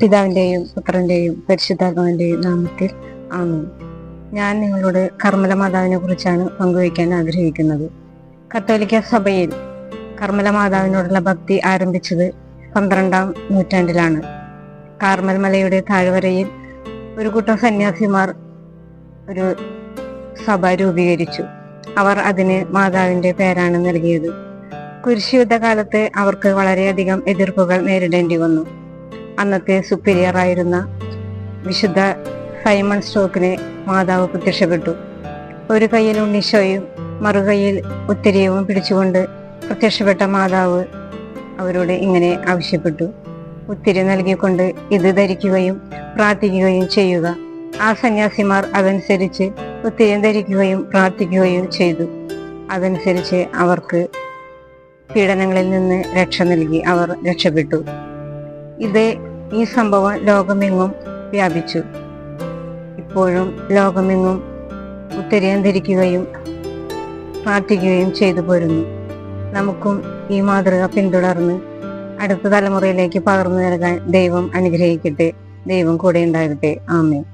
പിതാവിന്റെയും പുത്രന്റെയും പരിശുദ്ധാത്മാവിന്റെയും നാമത്തിൽ ആമീൻ. ഞാൻ നിങ്ങളോട് കർമ്മല മാതാവിനെ കുറിച്ചാണ് പങ്കുവയ്ക്കാൻ ആഗ്രഹിക്കുന്നത്. കത്തോലിക്ക സഭയിൽ കർമ്മല മാതാവിനോടുള്ള ഭക്തി ആരംഭിച്ചത് പന്ത്രണ്ടാം നൂറ്റാണ്ടിലാണ്. കാർമൽ മലയുടെ താഴ്വരയിൽ ഒരു കൂട്ടം സന്യാസിമാർ ഒരു സഭ രൂപീകരിച്ചു. അവർ അതിന് മാതാവിന്റെ പേരാണ് നൽകിയത്. കുരിശുയുദ്ധ യുദ്ധകാലത്ത് അവർക്ക് വളരെയധികം എതിർപ്പുകൾ നേരിടേണ്ടി വന്നു. അന്നത്തെ സുപ്പീരിയർ ആയിരുന്ന വിശുദ്ധ സൈമൺ സ്റ്റോക്കിന് മാതാവ് പ്രത്യക്ഷപ്പെട്ടു. ഒരു കയ്യിൽ ഉണ്ണിശോയും മറുകൈയിൽ ഉത്തരീയവും പിടിച്ചുകൊണ്ട് പ്രത്യക്ഷപ്പെട്ട മാതാവ് അവരോട് ഇങ്ങനെ ആവശ്യപ്പെട്ടു. ഉത്തിരി നൽകിക്കൊണ്ട് ഇത് ധരിക്കുകയും പ്രാർത്ഥിക്കുകയും ചെയ്യുക. ആ സന്യാസിമാർ അതനുസരിച്ച് ഉത്തിരി ധരിക്കുകയും പ്രാർത്ഥിക്കുകയും ചെയ്തു. അതനുസരിച്ച് അവർക്ക് പീഡനങ്ങളിൽ നിന്ന് രക്ഷ നൽകി അവർ രക്ഷപ്പെട്ടു. ഇത് ഈ സംഭവം ലോകമെങ്ങും വ്യാപിച്ചു. ഇപ്പോഴും ലോകമെങ്ങും ഉത്തരം ധരിക്കുകയും പ്രാർത്ഥിക്കുകയും ചെയ്തു പോരുന്നു. നമുക്കും ഈ മാതൃക പിന്തുടർന്ന് അടുത്ത തലമുറയിലേക്ക് പകർന്നു നൽകാൻ ദൈവം അനുഗ്രഹിക്കട്ടെ. ദൈവം കൂടെ ഉണ്ടാകട്ടെ. ആമേ